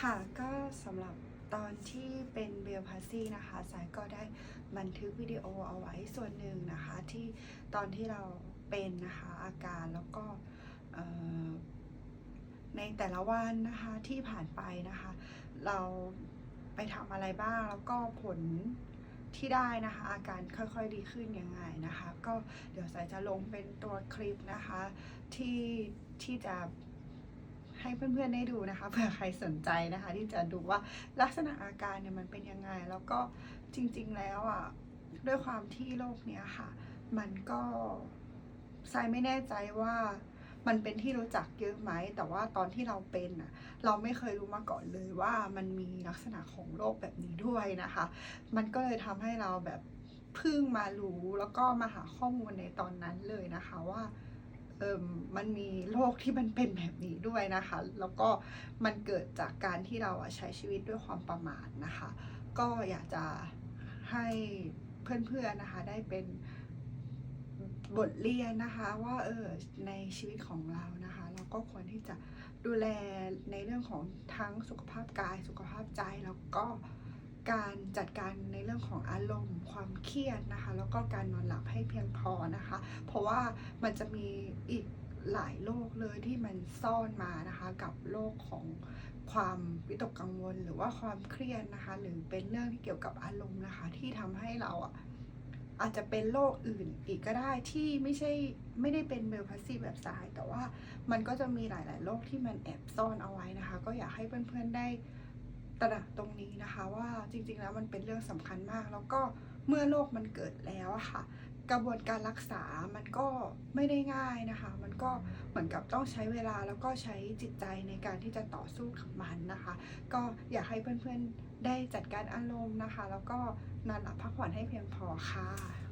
ค่ะก็สำหรับตอนที่เป็นเบลพาซี่นะคะสายก็ได้บันทึกวิดีโอเอาไว้ส่วนหนึ่งนะคะที่ตอนที่เราเป็นนะคะอาการแล้วก็ในแต่ละวันนะคะที่ผ่านไปนะคะ เราไปทำอะไรบ้างแล้วก็ผลที่ได้นะคะ อาการค่อยๆดีขึ้นยังไงนะคะ ก็เดี๋ยวสายจะลงเป็นตัวคลิปนะคะที่ที่จะ ให้เพื่อนๆได้ดูนะคะเผื่อใครสนใจนะคะ ที่จะดูว่าลักษณะอาการเนี่ยมันเป็นยังไง แล้วก็จริงๆแล้วอะด้วยความที่โรคเนี้ยค่ะ มันก็ทรายไม่แน่ใจว่ามันเป็นที่รู้จักเยอะไหม แต่ว่าตอนที่เราเป็นอะ เราไม่เคยรู้มาก่อนเลยว่ามันมีลักษณะของโรคแบบนี้ด้วยนะคะ มันก็เลยทำให้เราแบบเพิ่งมารู้แล้วก็มาหาข้อมูลในตอนนั้นเลยนะคะว่า มันมีโรคที่มันเป็นแบบนี้ด้วยนะคะ แล้วก็มันเกิดจากการที่เราใช้ชีวิตด้วยความประมาทนะคะ ก็อยากจะให้เพื่อนๆนะคะได้เป็นบทเรียนนะคะว่าเออในชีวิตของเรานะคะ เราก็ควรที่จะดูแลในเรื่องของทั้งสุขภาพกายสุขภาพใจแล้วก็ การจัดการในเรื่องของอารมณ์ความเครียดนะคะ แล้วก็การนอนหลับให้เพียงพอนะคะ เพราะว่ามันจะมีอีกหลายโรคเลยที่มันซ่อนมานะคะกับโรคของความวิตกกังวลหรือว่าความเครียดนะคะ หรือเป็นเรื่องที่เกี่ยวกับอารมณ์นะคะ ที่ทำให้เราอะอาจจะเป็นโรคอื่นอีกก็ได้ที่ไม่ใช่ไม่ได้เป็นเบลพาสซีแบบสาย แต่ว่ามันก็จะมีหลาย ๆ โรคที่มันแอบซ่อนเอาไว้นะคะ ก็อยากให้เพื่อน ๆ ได้ ตระหนักตรงนี้นะคะว่าจริงๆแล้วมันเป็นเรื่องสำคัญมาก แล้วก็เมื่อโรคมันเกิดแล้วอะค่ะ กระบวนการรักษามันก็ไม่ได้ง่ายนะคะ มันก็เหมือนกับต้องใช้เวลาแล้วก็ใช้จิตใจในการที่จะต่อสู้กับมันนะคะ ก็อยากให้เพื่อนๆได้จัดการอารมณ์นะคะ แล้วก็นอนหลับพักผ่อนให้เพียงพอค่ะ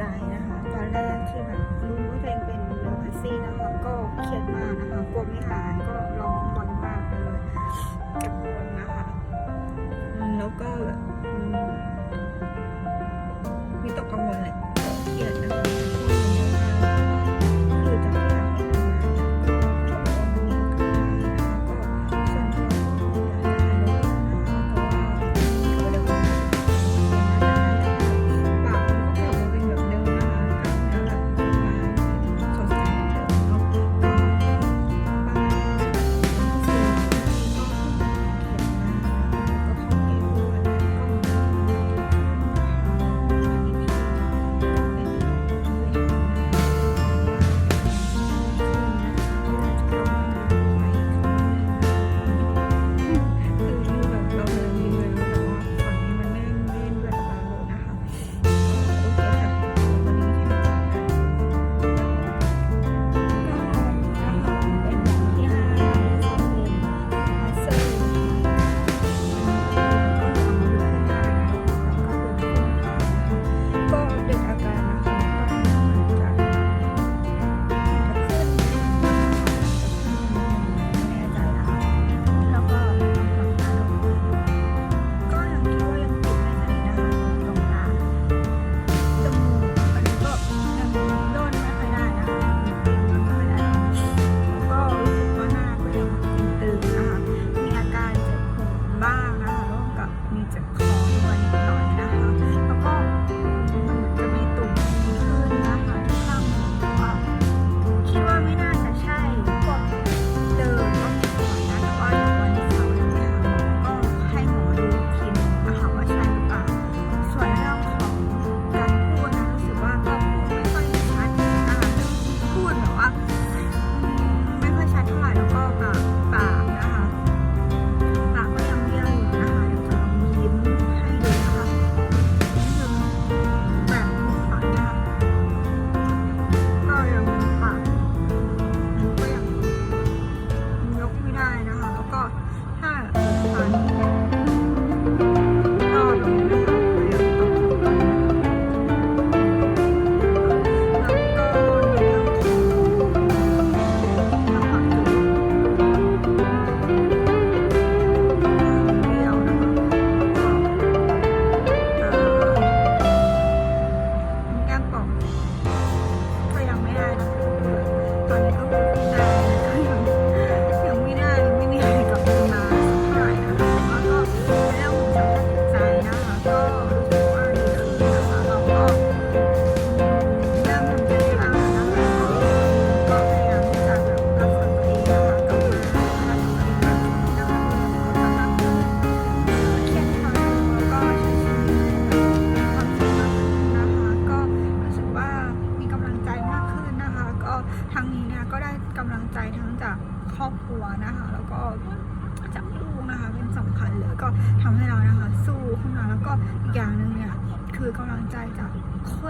จนะคะ ตอนแรกที่แบบรู้ว่าตัวเองเป็นโรคฮัตซีนะคะ ก็เครียดมากนะคะกลัวไม่หายก็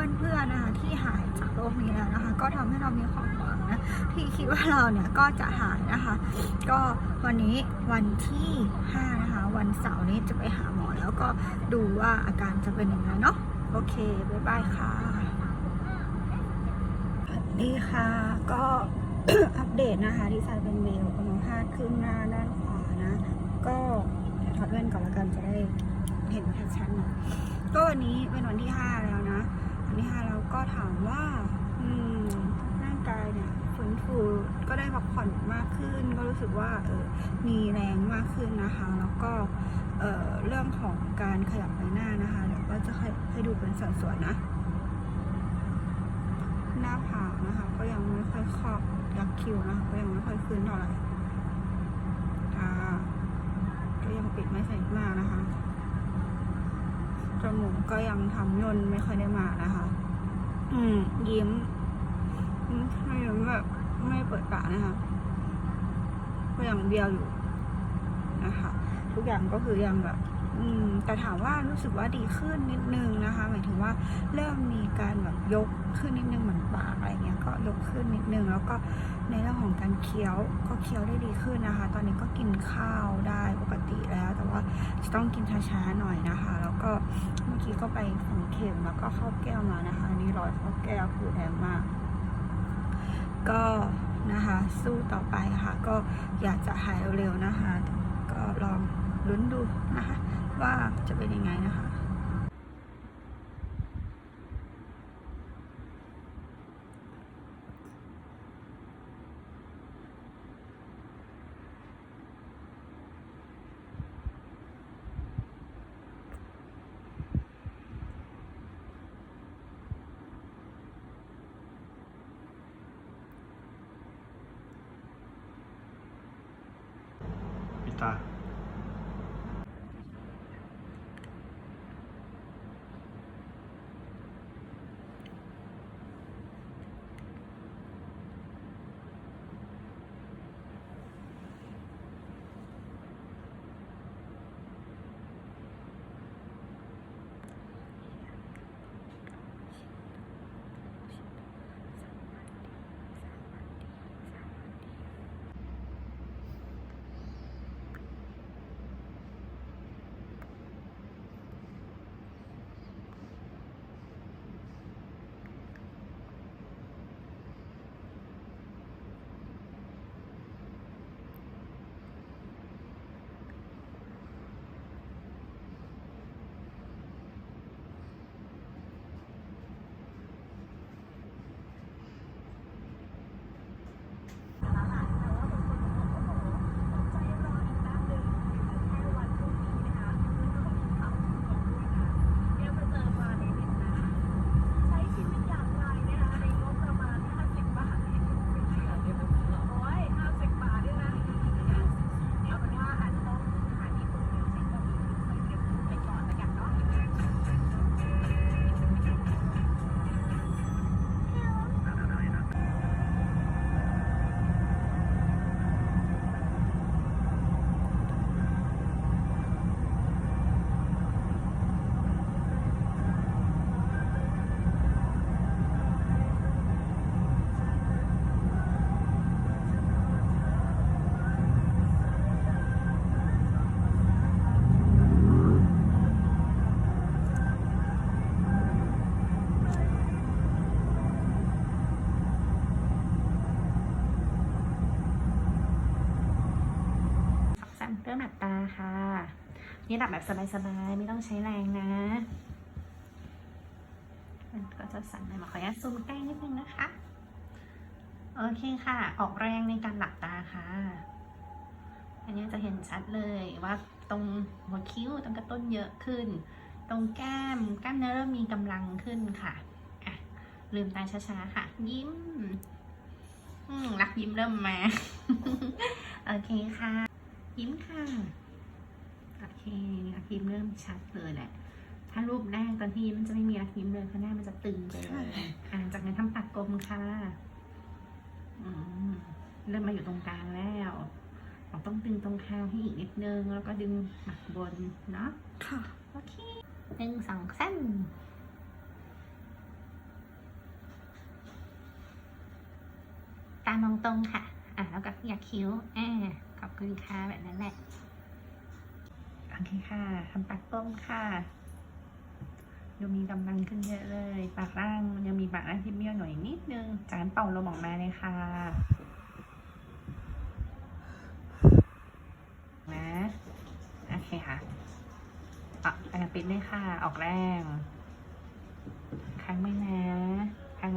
เพื่อนเพื่อนๆนะคะที่หายจากโรคนี้แล้วนะคะ ก็ทำให้เรามีความหวังนะที่คิดว่าเราเนี่ยก็จะหายนะคะ ก็วันนี้วันที่ 5 นะคะ วันเสาร์นี้จะไปหาหมอแล้วก็ดูว่าอาการจะเป็นยังไงเนาะโอเคบ๊ายบายค่ะสวัสดีค่ะก็อัปเดตนะคะที่สาเป็นเมลกำลังพาดขึ้นหน้าด้านขวานะ ก็เดี๋ยวถอดแว่นก่อนละกันจะได้เห็นชัดๆหน่อยก็วันนี้เป็นวันที่ 5 แล้วนะ วันที่ 5 แล้ว ก็ถามว่าร่างกายเนี่ยฟื้นฟูก็ได้พักผ่อนมากขึ้น ก็รู้สึกว่าเออมีแรงมากขึ้นนะคะ แล้วก็เออเรื่องของการขยับใบหน้านะคะเดี๋ยวก็จะให้ให้ดูเป็นส่วนๆนะ หน้าผากนะคะ ก็ยังไม่ค่อยครอบยักคิ้วนะคะก็ยังไม่ค่อยขึ้นเท่าไหร่ตาก็ยังปิดไม่สนิทมากนะคะจมูกก็ยังทำย่นไม่ค่อยได้มานะคะ อืม ยิ้มไม่แบบไม่เปิดปากนะคะก็ยังเบี้ยวอยู่นะคะ ทุกอย่างก็คือยังแบบ อืม แต่ถามว่ารู้สึกว่าดีขึ้นนิดนึงนะคะ หมายถึงว่าเริ่มมีการแบบยกขึ้นนิดนึงเหมือนปากอะไรเงี้ย ก็ยกขึ้นนิดนึง แล้วก็ในเรื่องของการเคี้ยวก็เคี้ยวได้ดีขึ้นนะคะ ตอนนี้ก็กินข้าวได้ ติแล้ว แต่ว่าจะต้องกินช้าๆหน่อยนะคะ แล้วก็เมื่อกี้ก็ไปฝังเข็มแล้วก็เข้าแก้วมานะคะนนี่รอยเข้าแก้วคือแรงมาก ก็นะคะสู้ต่อไปค่ะ ก็อยากจะหายเร็วๆนะคะ ก็ลองลุ้นดูนะคะ ว่าจะเป็นยังไงนะคะ ปิาค่ะ นี่หลับแบบสบายๆ ไม่ต้องใช้แรงนะมันก็จะสั่นหน่อยมาขออนุญาตซูมใกล้นิดนึงนะคะ โอเคค่ะ ออกแรงในการหลับตาค่ะ อันนี้จะเห็นชัดเลยว่าตรงหัวคิ้วตรงกระต้นเยอะขึ้น ตรงแก้มกล้ามเนื้อเริ่มมีกำลังขึ้นค่ะอะ ลืมตาช้าๆค่ะ ยิ้มอืมรักยิ้มเริ่มมา โอเคค่ะ ยิ้มค่ะ โอเครักยิ้มเริ่มชัดเลยแหละ ถ้ารูปแรกตอนที่ยิ้มมันจะไม่มีรักยิ้มเลยเพราะหน้ามันจะตึงไปเลยอ่าจากนั้นทำปากกลมค่ะอืมเริ่มมาอยู่ตรงกลางแล้วเราต้องดึงตรงคางให้อีกนิดนึง แล้วก็ดึงหมักบนเนาะ ค่ะ โอเคหนึ่งสองสามตามองตรงค่ะ อะ แล้วก็อยากคิ้ว อ่า ขอบคุณค่ะแบบนั้นแหละโอเคค่ะทำปากต้มค่ะดูมีกำลังขึ้นเยอะเลย ปากล่างมันยังมีปากล่างที่เบี้ยวหน่อยนิดนึง จานเป่าลมออกมาเลยค่ะนะโอเคค่ะอะอะปิดเลยค่ะ ออกแรงค้างไม่นาน